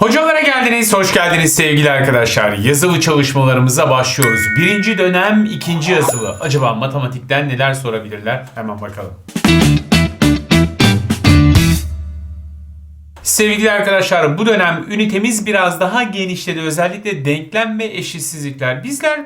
Hocalara geldiniz, hoş geldiniz sevgili arkadaşlar. Yazılı çalışmalarımıza başlıyoruz. Birinci dönem ikinci yazılı. Acaba matematikten neler sorabilirler? Hemen bakalım. Sevgili arkadaşlar bu dönem ünitemiz biraz daha genişledi. Özellikle denklem ve eşitsizlikler. Bizler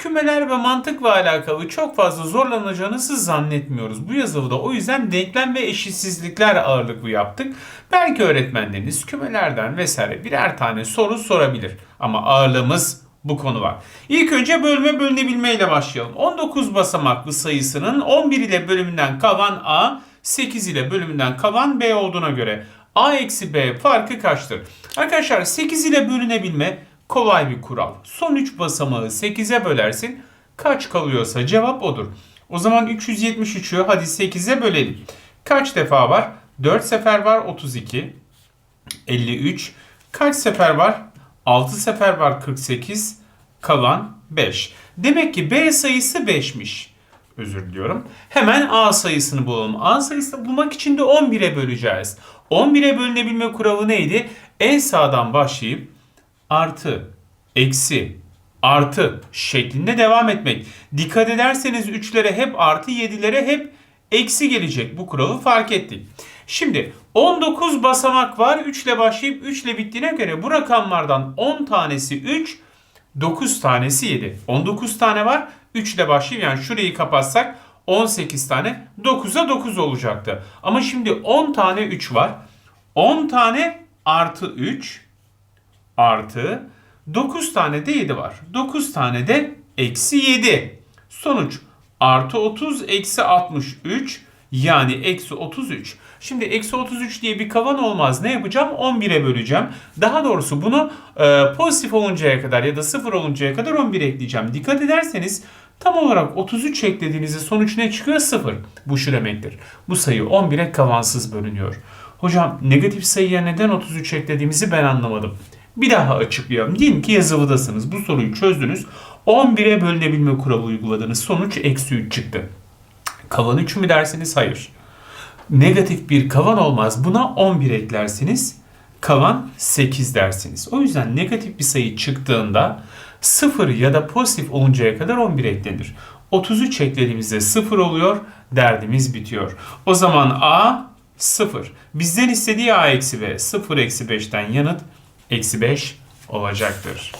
kümeler ve mantıkla alakalı çok fazla zorlanacağınızı zannetmiyoruz. Bu yazılıda o yüzden denklem ve eşitsizlikler ağırlıklı yaptık. Belki öğretmenleriniz kümelerden vesaire birer tane soru sorabilir. Ama ağırlığımız bu konu var. İlk önce bölme bölünebilme ile başlayalım. 19 basamaklı sayısının 11 ile bölümünden kalan A, 8 ile bölümünden kalan B olduğuna göre A eksi B farkı kaçtır? Arkadaşlar 8 ile bölünebilme kolay bir kural. Son 3 basamağı 8'e bölersin. Kaç kalıyorsa cevap odur. O zaman 373'ü hadi 8'e bölelim. Kaç defa var? 4 sefer var 32. 53. Kaç sefer var? 6 sefer var 48. Kalan 5. Demek ki B sayısı 5'miş. Özür diliyorum. Hemen A sayısını bulalım. A sayısını bulmak için de 11'e böleceğiz. 11'e bölünebilme kuralı neydi? En sağdan başlayıp artı, eksi, artı şeklinde devam etmek. Dikkat ederseniz 3'lere hep artı, 7'lere hep eksi gelecek. Bu kuralı fark ettik. Şimdi 19 basamak var. 3 ile başlayıp 3 ile bittiğine göre bu rakamlardan 10 tanesi 3, 9 tanesi 7. 19 tane var. 3 ile başlayıp yani şurayı kapatsak 18 tane 9'a 9 olacaktı. Ama şimdi 10 tane 3 var. 10 tane artı 3 artı 9 tane de 7 var. 9 tane de eksi 7. Sonuç artı 30 eksi 63 yani eksi 33. Şimdi eksi 33 diye bir kavan olmaz. Ne yapacağım? 11'e böleceğim. Daha doğrusu bunu e, pozitif oluncaya kadar ya da 0 oluncaya kadar 11 ekleyeceğim. Dikkat ederseniz tam olarak 33 eklediğinizde sonuç ne çıkıyor? 0. Bu şu demektir. Bu sayı 11'e kavansız bölünüyor. Hocam negatif sayıya neden 33 eklediğimizi ben anlamadım. Bir daha açıklayalım. Diyelim ki yazılıdasınız. Bu soruyu çözdünüz. 11'e bölünebilme kuralı uyguladınız. Sonuç eksi 3 çıktı. Kalan 3 mü dersiniz? Hayır. Negatif bir kalan olmaz. Buna 11 eklersiniz. Kalan 8 dersiniz. O yüzden negatif bir sayı çıktığında 0 ya da pozitif oluncaya kadar 11 eklenir. 33 eklediğimizde 0 oluyor. Derdimiz bitiyor. O zaman A 0. Bizden istediği A eksi B. 0 eksi 5'ten yanıt eksi 5 olacaktır.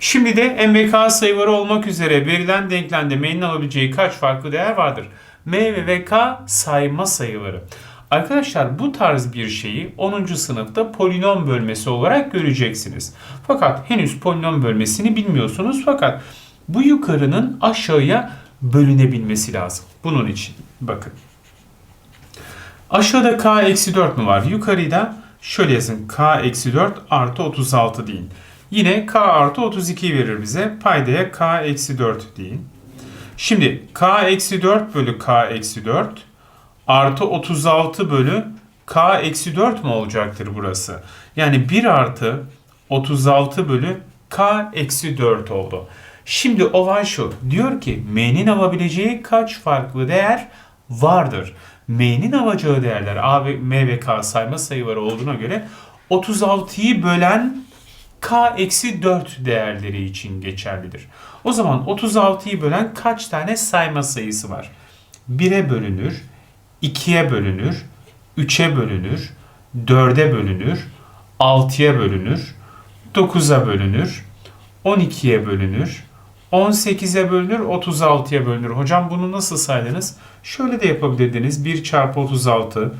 Şimdi de M ve K sayıları olmak üzere verilen denklemde M'nin alabileceği kaç farklı değer vardır? M ve V, K sayma sayıları. Arkadaşlar bu tarz bir şeyi 10. sınıfta polinom bölmesi olarak göreceksiniz. Fakat henüz polinom bölmesini bilmiyorsunuz. Fakat bu yukarının aşağıya bölünebilmesi lazım. Bunun için bakın. Aşağıda k eksi 4 mü var? Yukarıda şöyle yazın. k eksi 4 artı 36 deyin. Yine k artı 32 verir bize. Paydaya k eksi 4 deyin. Şimdi k eksi 4 bölü k eksi 4 artı 36 bölü k eksi 4 mu olacaktır burası? Yani 1 artı 36 bölü k eksi 4 oldu. Şimdi olay şu. Diyor ki m'nin alabileceği kaç farklı değer vardır? M'nin alacağı değerler A ve M ve K sayma sayıları olduğuna göre 36'yı bölen K eksi 4 değerleri için geçerlidir. O zaman 36'yı bölen kaç tane sayma sayısı var? 1'e bölünür, 2'ye bölünür, 3'e bölünür, 4'e bölünür, 6'ya bölünür, 9'a bölünür, 12'ye bölünür, 18'e bölünür, 36'ya bölünür. Hocam bunu nasıl saydınız? Şöyle de yapabilirdiniz. 1 çarpı 36,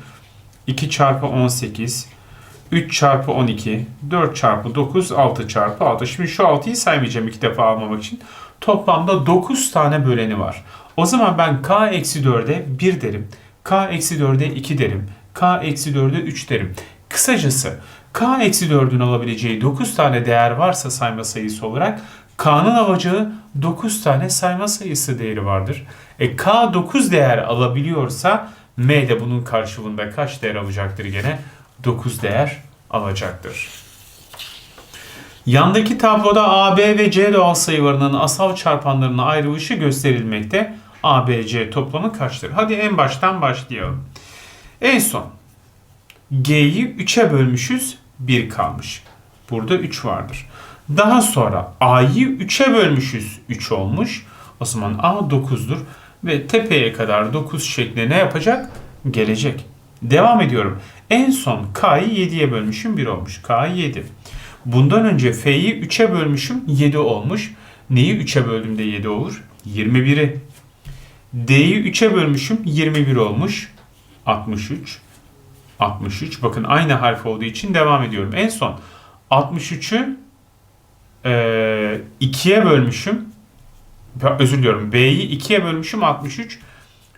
2 çarpı 18, 3 çarpı 12, 4 çarpı 9, 6 çarpı 6. Şimdi şu 6'yı saymayacağım iki defa almamak için. Toplamda 9 tane böleni var. O zaman ben k eksi 4'e 1 derim. k eksi 4'e 2 derim. k eksi 4'e 3 derim. Kısacası k eksi 4'ün alabileceği 9 tane değer varsa sayma sayısı olarak k'nın alacağı 9 tane sayma sayısı değeri vardır. E k 9 değer alabiliyorsa m de bunun karşılığında kaç değer alacaktır gene? 9 değer alacaktır. Yandaki tabloda A, B ve C doğal sayılarının asal çarpanlarının ayrılışı gösterilmekte. A, B, C toplamı kaçtır? Hadi en baştan başlayalım. En son G'yi 3'e bölmüşüz. 1 kalmış. Burada 3 vardır. Daha sonra A'yı 3'e bölmüşüz. 3 olmuş. O zaman A 9'dur. Ve tepeye kadar 9 şeklinde ne yapacak? Gelecek. Devam ediyorum. En son K'yı 7'ye bölmüşüm 1 olmuş. K 7. Bundan önce F'yi 3'e bölmüşüm 7 olmuş. Neyi 3'e böldüğümde 7 olur? 21'i. D'yi 3'e bölmüşüm 21 olmuş. 63. 63. Bakın aynı harf olduğu için devam ediyorum. En son 63'ü e, 2'ye bölmüşüm. Özür diliyorum. B'yi 2'ye bölmüşüm 63.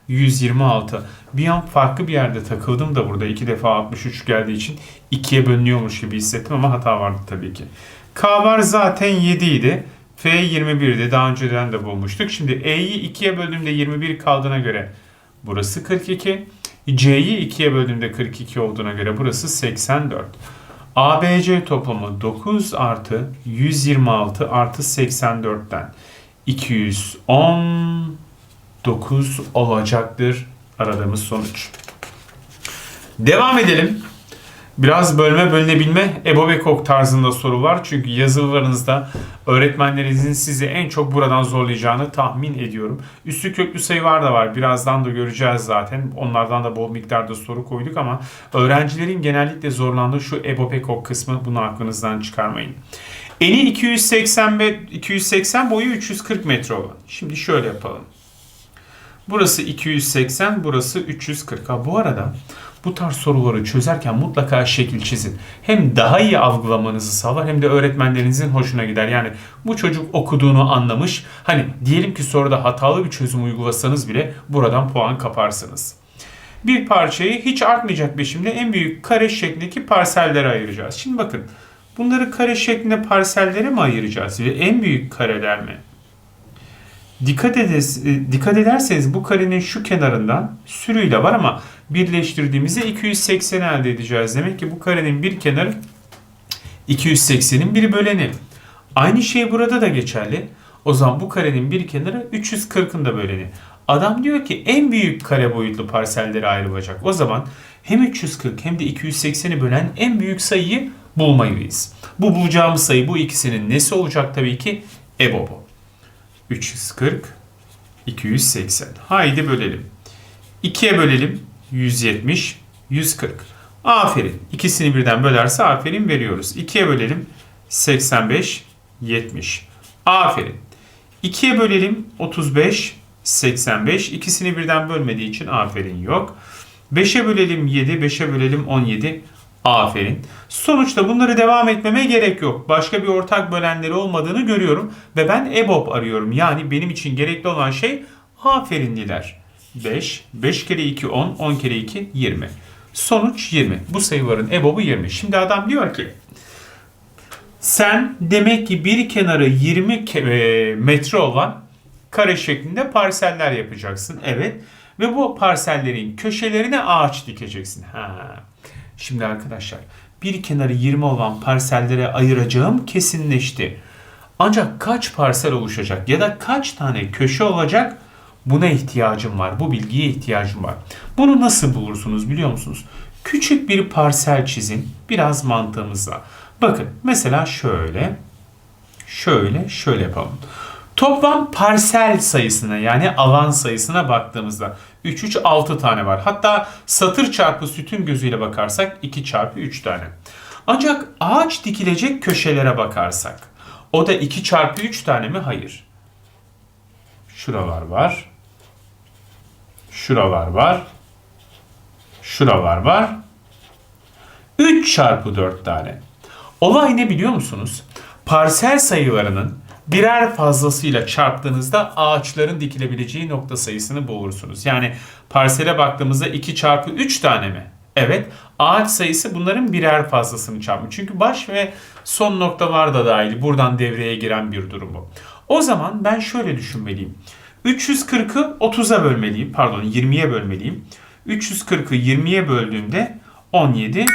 126. Bir an farklı bir yerde takıldım da burada iki defa 63 geldiği için 2'ye bölünüyormuş gibi hissettim ama hata vardı tabii ki. K var zaten 7 idi. F 21'di. Daha önceden de bulmuştuk. Şimdi E'yi 2'ye böldüğümde 21 kaldığına göre burası 42. C'yi 2'ye böldüğümde 42 olduğuna göre burası 84. ABC toplamı 9 artı 126 artı 84'ten 219 olacaktır aradığımız sonuç. Devam edelim. Biraz bölme bölünebilme Ebo ve Kok tarzında sorular. Çünkü yazılılarınızda öğretmenlerinizin sizi en çok buradan zorlayacağını tahmin ediyorum. Üstü köklü sayılar da var. Birazdan da göreceğiz zaten. Onlardan da bol miktarda soru koyduk ama öğrencilerin genellikle zorlandığı şu Ebo ve Kok kısmı bunu aklınızdan çıkarmayın. Eni 280 ve 280 boyu 340 metre olan. Şimdi şöyle yapalım. Burası 280, burası 340. Ha bu arada bu tarz soruları çözerken mutlaka şekil çizin. Hem daha iyi algılamanızı sağlar hem de öğretmenlerinizin hoşuna gider. Yani bu çocuk okuduğunu anlamış. Hani diyelim ki soruda hatalı bir çözüm uygulasanız bile buradan puan kaparsınız. Bir parçayı hiç artmayacak biçimde en büyük kare şeklindeki parsellere ayıracağız. Şimdi bakın bunları kare şeklinde parsellere mi ayıracağız ve en büyük kareler mi? Dikkat, edes, dikkat ederseniz bu karenin şu kenarından sürüyle var ama birleştirdiğimizde 280 elde edeceğiz. Demek ki bu karenin bir kenarı 280'in bir böleni. Aynı şey burada da geçerli. O zaman bu karenin bir kenarı 340'ın da böleni. Adam diyor ki en büyük kare boyutlu parsellere ayrılacak. O zaman hem 340 hem de 280'i bölen en büyük sayıyı bulmalıyız. Bu bulacağımız sayı bu ikisinin nesi olacak tabii ki? EBOB'u. 340, 280. Haydi bölelim. 2'ye bölelim. 170, 140. Aferin. İkisini birden bölerse aferin veriyoruz. 2'ye bölelim. 85, 70. Aferin. 2'ye bölelim. 35, 85. İkisini birden bölmediği için aferin yok. 5'e bölelim 7, 5'e bölelim 17. Aferin. Sonuçta bunları devam etmeme gerek yok. Başka bir ortak bölenleri olmadığını görüyorum ve ben EBOB arıyorum. Yani benim için gerekli olan şey aferinliler. 5, 5 kere 2 10, 10 kere 2 20. Sonuç 20. Bu sayıların EBOB'u 20. Şimdi adam diyor ki sen demek ki bir kenarı 20 ke- e, metre olan kare şeklinde parseller yapacaksın. Evet. Ve bu parsellerin köşelerine ağaç dikeceksin. Ha. Şimdi arkadaşlar bir kenarı 20 olan parsellere ayıracağım kesinleşti. Ancak kaç parsel oluşacak ya da kaç tane köşe olacak buna ihtiyacım var. Bu bilgiye ihtiyacım var. Bunu nasıl bulursunuz biliyor musunuz? Küçük bir parsel çizin biraz mantığımızla. Bakın mesela şöyle şöyle şöyle yapalım. Toplam parsel sayısına yani alan sayısına baktığımızda 3 3 6 tane var. Hatta satır çarpı sütun gözüyle bakarsak 2 çarpı 3 tane. Ancak ağaç dikilecek köşelere bakarsak o da 2 çarpı 3 tane mi? Hayır. Şuralar var. Şuralar var. Şuralar var. 3 çarpı 4 tane. Olay ne biliyor musunuz? Parsel sayılarının birer fazlasıyla çarptığınızda ağaçların dikilebileceği nokta sayısını bulursunuz. Yani parsele baktığımızda 2 çarpı 3 tane mi? Evet. Ağaç sayısı bunların birer fazlasını çarpmış. Çünkü baş ve son noktalar da dahil. Buradan devreye giren bir durum bu. O zaman ben şöyle düşünmeliyim. 340'ı 30'a bölmeliyim. Pardon 20'ye bölmeliyim. 340'ı 20'ye böldüğümde 17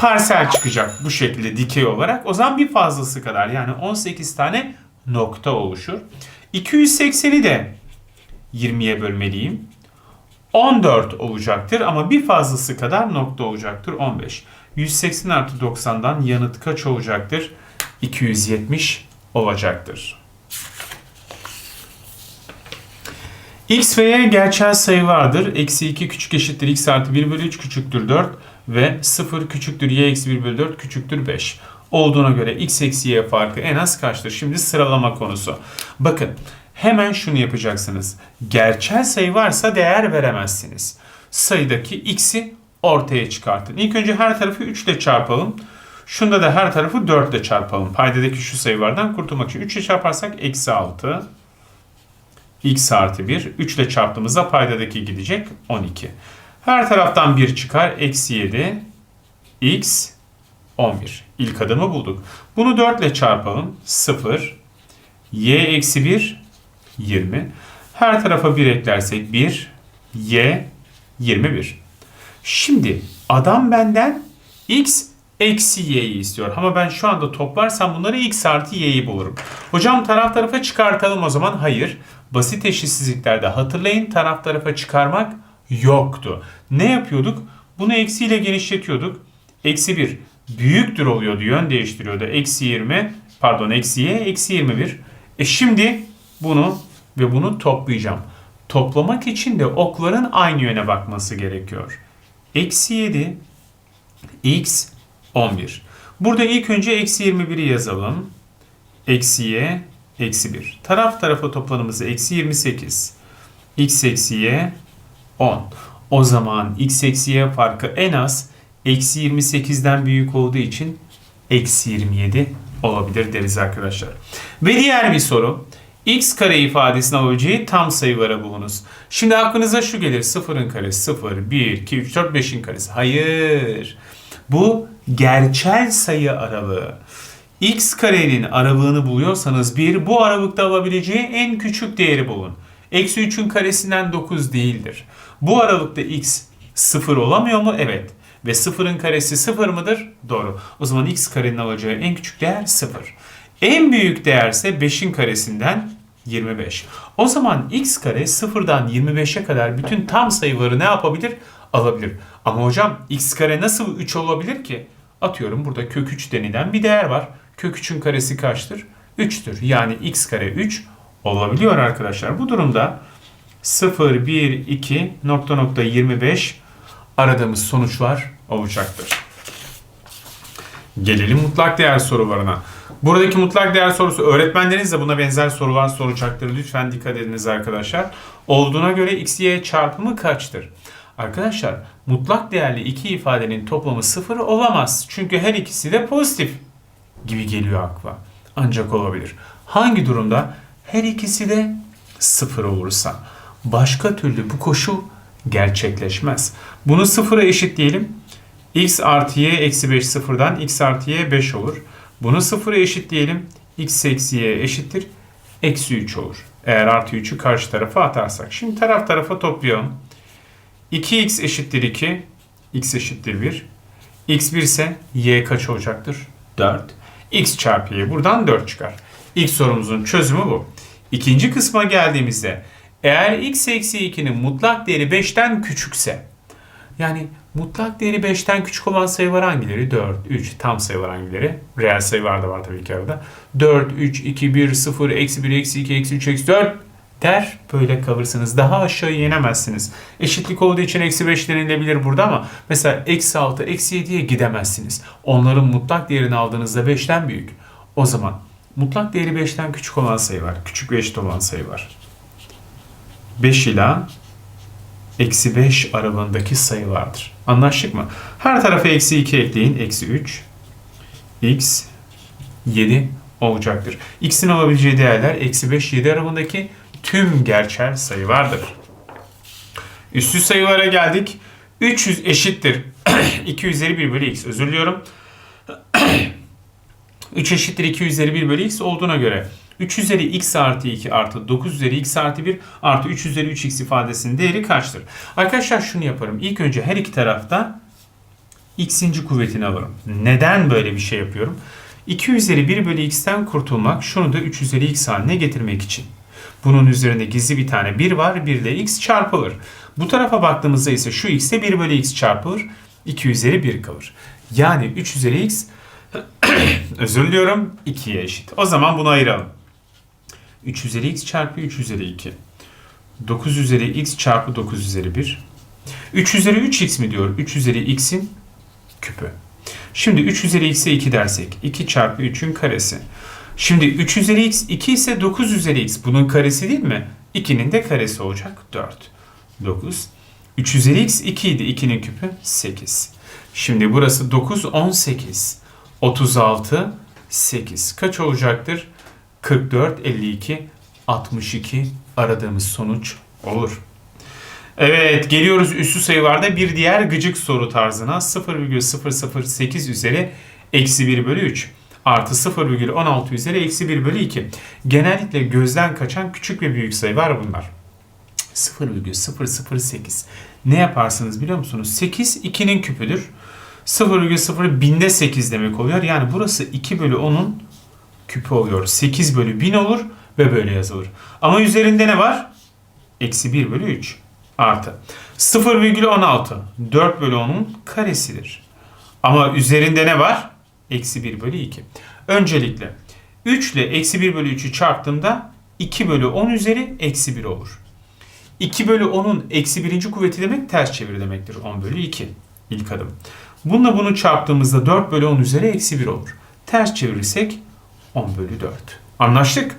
parsel çıkacak bu şekilde dikey olarak. O zaman bir fazlası kadar yani 18 tane nokta oluşur. 280'i de 20'ye bölmeliyim. 14 olacaktır ama bir fazlası kadar nokta olacaktır 15. 180 artı 90'dan yanıt kaç olacaktır? 270 olacaktır. X ve Y gerçel sayı vardır. Eksi 2 küçük eşittir x artı 1 bölü 3 küçüktür 4 ve 0 küçüktür y eksi 1 bölü 4 küçüktür 5. Olduğuna göre x eksi y farkı en az kaçtır? Şimdi sıralama konusu. Bakın hemen şunu yapacaksınız. Gerçel sayı varsa değer veremezsiniz. Sayıdaki x'i ortaya çıkartın. İlk önce her tarafı 3 ile çarpalım. Şunda da her tarafı 4 ile çarpalım. Paydadaki şu sayılardan kurtulmak için 3 ile çarparsak eksi 6 x artı 1. 3 ile çarptığımızda paydadaki gidecek 12. Her taraftan 1 çıkar. Eksi 7 x 11. İlk adımı bulduk. Bunu 4 ile çarpalım. 0 y eksi 1 20. Her tarafa 1 eklersek 1 y 21. Şimdi adam benden x eksi y'yi istiyor. Ama ben şu anda toplarsam bunları x artı y'yi bulurum. Hocam taraf tarafa çıkartalım o zaman. Hayır. Basit eşitsizliklerde hatırlayın taraf tarafa çıkarmak yoktu. Ne yapıyorduk? Bunu eksiyle genişletiyorduk. Eksi 1 büyüktür oluyordu. Yön değiştiriyordu. Eksi 20 pardon eksi y eksi 21. E şimdi bunu ve bunu toplayacağım. Toplamak için de okların aynı yöne bakması gerekiyor. Eksi 7 x 11. Burada ilk önce eksi 21'i yazalım. Eksi y eksi 1. Taraf tarafa toplamımız eksi 28. x eksi y 10. O zaman x eksi y farkı en az eksi 28'den büyük olduğu için eksi 27 olabilir deriz arkadaşlar. Ve diğer bir soru. x kare ifadesini alabileceği tam sayılara bulunuz. Şimdi aklınıza şu gelir. Sıfırın karesi 0, 1, 2, 3, 4, 5'in karesi. Hayır. Bu gerçel sayı aralığı. x karenin aralığını buluyorsanız bir bu aralıkta alabileceği en küçük değeri bulun. Eksi 3'ün karesinden 9 değildir. Bu aralıkta x 0 olamıyor mu? Evet. Ve 0'ın karesi 0 mıdır? Doğru. O zaman x karenin alacağı en küçük değer 0. En büyük değerse 5'in karesinden 25. O zaman x kare 0'dan 25'e kadar bütün tam sayıları ne yapabilir? Alabilir. Ama hocam x kare nasıl 3 olabilir ki? Atıyorum burada kök 3 denilen bir değer var. Kök 3'ün karesi kaçtır? 3'tür. Yani x kare 3 olabiliyor arkadaşlar. Bu durumda 0, 1, 2, nokta nokta 25 aradığımız sonuçlar olacaktır. Gelelim mutlak değer sorularına. Buradaki mutlak değer sorusu öğretmenleriniz de buna benzer sorular soracaktır. Lütfen dikkat ediniz arkadaşlar. Olduğuna göre x, y çarpımı kaçtır? Arkadaşlar mutlak değerli iki ifadenin toplamı sıfır olamaz. Çünkü her ikisi de pozitif gibi geliyor akla. Ancak olabilir. Hangi durumda? Her ikisi de sıfır olursa. Başka türlü bu koşul gerçekleşmez. Bunu sıfıra eşitleyelim. x artı y eksi 5 sıfırdan x artı y 5 olur. Bunu sıfıra eşitleyelim. x eksi y eşittir. Eksi 3 olur. Eğer artı 3'ü karşı tarafa atarsak. Şimdi taraf tarafa toplayalım. 2x eşittir 2. x eşittir 1. x 1 ise y kaç olacaktır? 4. x çarpı y buradan 4 çıkar. İlk sorumuzun çözümü bu. İkinci kısma geldiğimizde eğer x eksi 2'nin mutlak değeri 5'ten küçükse yani mutlak değeri 5'ten küçük olan sayılar hangileri? 4, 3 tam sayılar hangileri? Reel sayılar da var tabii ki arada. 4, 3, 2, 1, 0, eksi 1, eksi 2, eksi 3, eksi 4 der böyle kalırsınız. Daha aşağı inemezsiniz. Eşitlik olduğu için eksi 5 denilebilir burada ama mesela eksi 6, eksi 7'ye gidemezsiniz. Onların mutlak değerini aldığınızda 5'ten büyük. O zaman mutlak değeri 5'ten küçük olan sayı var. Küçük ve eşit olan sayı var. 5 ila eksi 5 aralığındaki sayı vardır. Anlaştık mı? Her tarafa eksi 2 ekleyin. Eksi 3. X 7 olacaktır. X'in alabileceği değerler eksi 5, 7 aralığındaki tüm gerçel sayı vardır. Üstü sayılara geldik. 300 eşittir. 2 üzeri 1 bölü x. Özür diliyorum. 3 eşittir 2 üzeri 1 bölü x olduğuna göre 3 üzeri x artı 2 artı 9 üzeri x artı 1 artı 3 üzeri 3x ifadesinin değeri kaçtır? Arkadaşlar şunu yaparım. İlk önce her iki tarafta x'inci kuvvetini alırım. Neden böyle bir şey yapıyorum? 2 üzeri 1 bölü x'ten kurtulmak, şunu da 3 üzeri x haline getirmek için. Bunun üzerinde gizli bir tane 1 var. 1 ile x çarpılır. Bu tarafa baktığımızda ise şu x'e 1 bölü x çarpılır. 2 üzeri 1 kalır. Yani 3 üzeri x özür diliyorum 2'ye eşit. O zaman bunu ayıralım. 3 üzeri x çarpı 3 üzeri 2. 9 üzeri x çarpı 9 üzeri 1. 3 üzeri 3x mi diyor? 3 üzeri x'in küpü. Şimdi 3 üzeri x'e 2 dersek 2 çarpı 3'ün karesi. Şimdi 3 üzeri x 2 ise 9 üzeri x bunun karesi değil mi? 2'nin de karesi olacak 4. 9. 3 üzeri x 2 idi. 2'nin küpü 8. Şimdi burası 9, 18. 36, 8. Kaç olacaktır? 44, 52, 62 aradığımız sonuç olur. Evet geliyoruz üssü sayılarda bir diğer gıcık soru tarzına 0,008 üzeri eksi 1 bölü 3 artı 0,16 üzeri eksi 1 bölü 2. Genellikle gözden kaçan küçük ve büyük sayı var bunlar. 0,008. Ne yaparsınız biliyor musunuz? 8 2'nin küpüdür. 0,0 binde 8 demek oluyor. Yani burası 2 bölü 10'un küpü oluyor. 8 bölü 1000 olur ve böyle yazılır. Ama üzerinde ne var? Eksi 1 bölü 3 artı. 0,16 4 bölü 10'un karesidir. Ama üzerinde ne var? Eksi 1 bölü 2. Öncelikle 3 ile eksi 1 bölü 3'ü çarptığımda 2 bölü 10 üzeri eksi 1 olur. 2 bölü 10'un eksi birinci kuvveti demek ters çevir demektir. 10 bölü 2 ilk adım. Bununla bunu çarptığımızda 4 bölü 10 üzeri eksi 1 olur. Ters çevirirsek 10 bölü 4. Anlaştık.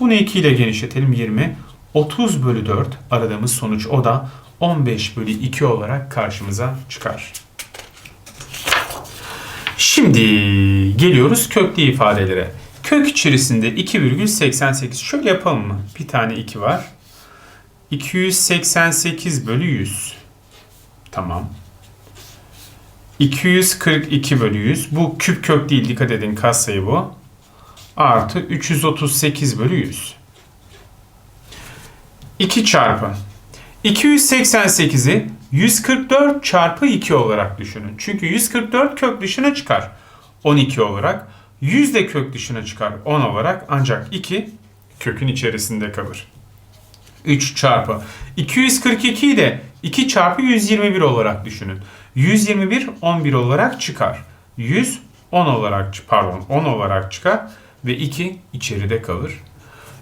Bunu 2 ile genişletelim 20. 30 bölü 4 aradığımız sonuç o da 15 bölü 2 olarak karşımıza çıkar. Şimdi geliyoruz köklü ifadelere. Kök içerisinde 2,88 şöyle yapalım mı? Bir tane 2 var. 288 bölü 100. Tamam. 242 bölü 100. Bu küp kök değil dikkat edin katsayı bu. Artı 338 bölü 100. 2 çarpı. 288'i 144 çarpı 2 olarak düşünün. Çünkü 144 kök dışına çıkar 12 olarak. 100 de kök dışına çıkar 10 olarak ancak 2 kökün içerisinde kalır. 3 çarpı 242'yi de 2 çarpı 121 olarak düşünün. 121 11 olarak çıkar. 100 10 olarak pardon 10 olarak çıkar ve 2 içeride kalır.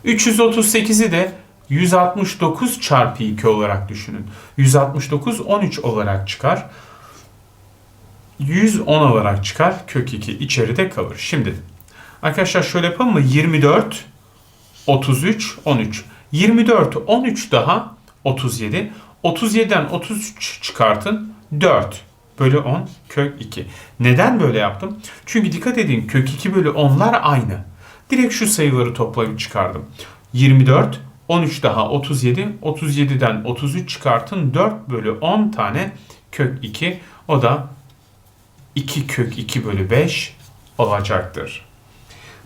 338'i de 169 çarpı 2 olarak düşünün. 169 13 olarak çıkar. 110 olarak çıkar. Kök 2 içeride kalır. Şimdi arkadaşlar şöyle yapalım mı? 24 33 13. 24 13 daha 37. 37'den 33 çıkartın 4 bölü 10 kök 2. Neden böyle yaptım? Çünkü dikkat edin kök 2 bölü 10'lar aynı. Direkt şu sayıları toplayıp çıkardım. 24 13 daha 37. 37'den 33 çıkartın 4 bölü 10 tane kök 2. O da 2 kök 2 bölü 5 olacaktır.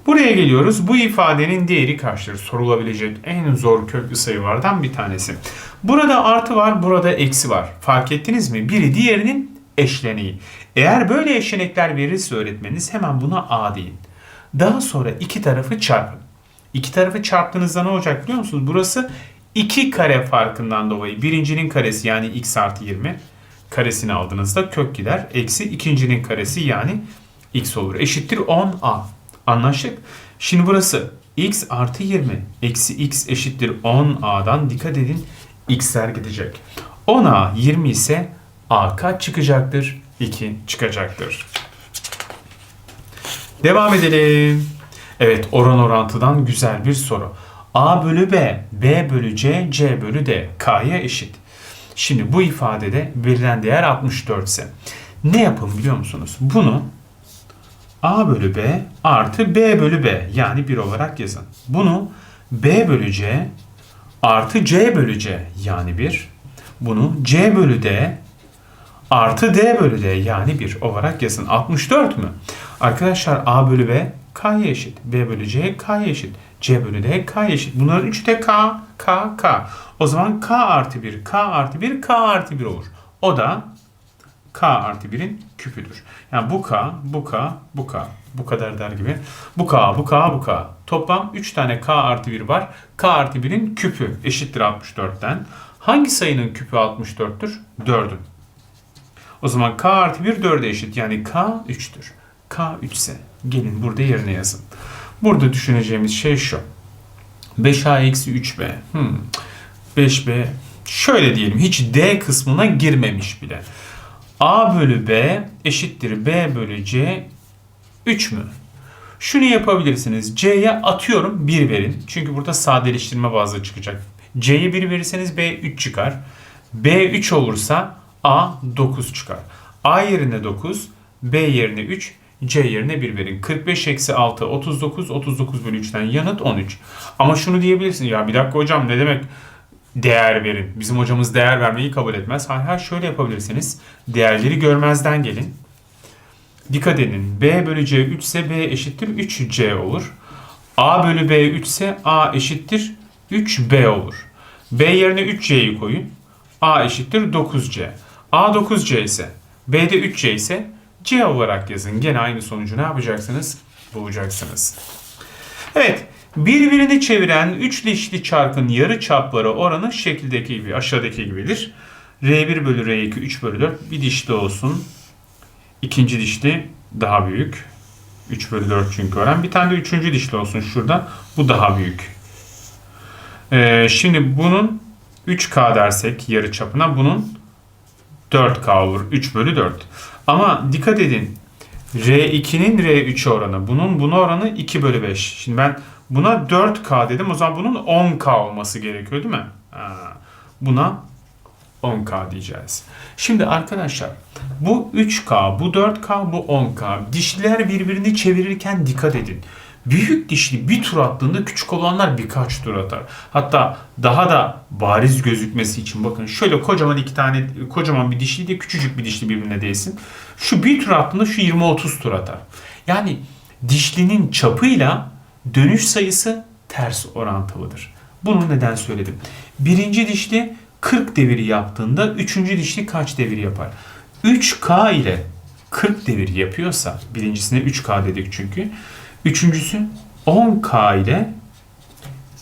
Buraya geliyoruz. Bu ifadenin değeri kaçtır? Sorulabilecek en zor köklü sayılardan bir tanesi. Burada artı var, burada eksi var. Fark ettiniz mi? Biri diğerinin eşleniği. Eğer böyle eşlenekler verirse öğretmeniniz hemen buna a deyin. Daha sonra iki tarafı çarpın. İki tarafı çarptığınızda ne olacak biliyor musunuz? Burası 2 kare farkından dolayı birincinin karesi yani x artı 20 karesini aldığınızda kök gider. Eksi ikincinin karesi yani x olur. Eşittir 10a. Anlaştık. Şimdi burası x artı 20 eksi x eşittir 10a'dan dikkat edin x'ler gidecek. 10a 20 ise a kaç çıkacaktır? 2 çıkacaktır. Devam edelim. Evet oran orantıdan güzel bir soru. A bölü B, B bölü C, C bölü D K'ya eşit. Şimdi bu ifadede verilen değer 64 ise ne yapın biliyor musunuz? Bunu A bölü B artı B bölü B yani 1 olarak yazın. Bunu B bölü C artı C bölü C yani 1. Bunu C bölü D artı D bölü D yani 1 olarak yazın. 64 mü? Arkadaşlar A bölü B K'ya eşit. B bölü C K'ya eşit. C bölü D K'ya eşit. Bunların üçü de K, K, K. O zaman K artı 1, K artı 1, K artı 1 olur. O da K artı 1'in küpüdür. Yani bu K, bu K, bu K. Bu kadar der gibi. Bu K, bu K, bu K. Toplam 3 tane K artı 1 var. K artı 1'in küpü eşittir 64'ten. Hangi sayının küpü 64'tür? 4'ün. O zaman k artı 1 4'e eşit. Yani k 3'tür. k 3 ise gelin burada yerine yazın. Burada düşüneceğimiz şey şu. 5a eksi 3b. Hmm. 5b şöyle diyelim hiç d kısmına girmemiş bile. A bölü b eşittir b bölü c 3 mü? Şunu yapabilirsiniz. C'ye atıyorum 1 verin. Çünkü burada sadeleştirme bazlı çıkacak. C'ye 1 verirseniz B 3 çıkar. B 3 olursa A 9 çıkar. A yerine 9, B yerine 3, C yerine 1 verin. 45 eksi 6 39, 39 bölü 3'ten yanıt 13. Ama şunu diyebilirsin ya bir dakika hocam ne demek değer verin. Bizim hocamız değer vermeyi kabul etmez. Hayır hayır şöyle yapabilirsiniz. Değerleri görmezden gelin. Dikkat edin. B bölü C 3 ise B eşittir 3C olur. A bölü B 3 ise A eşittir 3B olur. B yerine 3C'yi koyun. A eşittir 9C. A 9C ise B de 3C ise C olarak yazın. Gene aynı sonucu ne yapacaksınız? Bulacaksınız. Evet. Birbirini çeviren üç dişli çarkın yarı çapları oranı şekildeki gibi, aşağıdaki gibidir. R1 bölü R2 3 bölü 4 bir dişli olsun. İkinci dişli daha büyük. 3 bölü 4 çünkü oran. Bir tane de üçüncü dişli olsun şurada. Bu daha büyük. Ee, şimdi bunun 3K dersek yarı çapına bunun 4K olur. 3 bölü 4. Ama dikkat edin. R2'nin R3 oranı. Bunun buna oranı 2 bölü 5. Şimdi ben buna 4K dedim. O zaman bunun 10K olması gerekiyor değil mi? Ha, buna 10K diyeceğiz. Şimdi arkadaşlar bu 3K, bu 4K, bu 10K. Dişliler birbirini çevirirken dikkat edin. Büyük dişli bir tur attığında küçük olanlar birkaç tur atar. Hatta daha da bariz gözükmesi için bakın şöyle kocaman iki tane kocaman bir dişli de küçücük bir dişli birbirine değsin. Şu bir tur attığında şu 20-30 tur atar. Yani dişlinin çapıyla dönüş sayısı ters orantılıdır. Bunu neden söyledim? Birinci dişli 40 devir yaptığında üçüncü dişli kaç devir yapar? 3K ile 40 devir yapıyorsa birincisine 3K dedik çünkü. Üçüncüsü 10K ile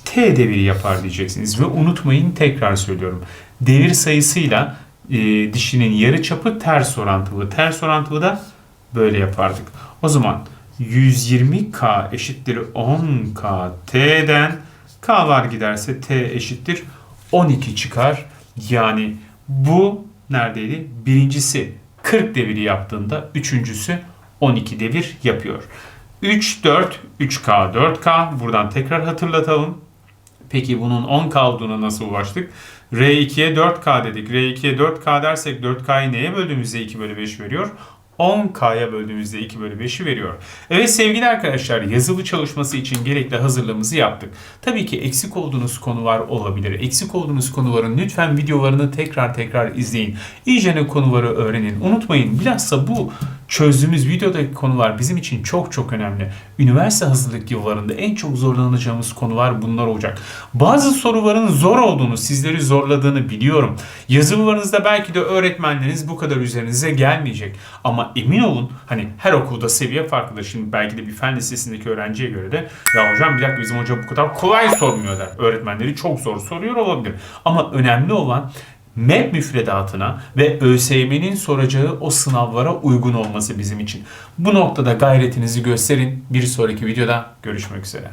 T deviri yapar diyeceksiniz. Ve unutmayın tekrar söylüyorum. Devir sayısıyla e, dişinin yarı çapı ters orantılı. Ters orantılı da böyle yapardık. O zaman 120K eşittir 10K T'den K'lar giderse T eşittir 12 çıkar. Yani bu neredeydi? Birincisi 40 deviri yaptığında üçüncüsü 12 devir yapıyor. 3, 4, 3K, 4K. Buradan tekrar hatırlatalım. Peki bunun 10K olduğuna nasıl ulaştık? R2'ye 4K dedik. R2'ye 4K dersek 4K'yı neye böldüğümüzde 2 bölü 5 veriyor? 10K'ya böldüğümüzde 2 bölü 5'i veriyor. Evet sevgili arkadaşlar yazılı çalışması için gerekli hazırlığımızı yaptık. Tabii ki eksik olduğunuz konular olabilir. Eksik olduğunuz konuların lütfen videolarını tekrar tekrar izleyin. İyice ne konuları öğrenin. Unutmayın bilhassa bu çözdüğümüz videodaki konular bizim için çok çok önemli. Üniversite hazırlık yıllarında en çok zorlanacağımız konular bunlar olacak. Bazı soruların zor olduğunu, sizleri zorladığını biliyorum. Yazılılarınızda belki de öğretmenleriniz bu kadar üzerinize gelmeyecek. Ama emin olun hani her okulda seviye farklıdır. Şimdi belki de bir fen lisesindeki öğrenciye göre de ya hocam bir dakika bizim hoca bu kadar kolay sormuyor der. Öğretmenleri çok zor soruyor olabilir. Ama önemli olan MEP müfredatına ve ÖSYM'nin soracağı o sınavlara uygun olması bizim için. Bu noktada gayretinizi gösterin. Bir sonraki videoda görüşmek üzere.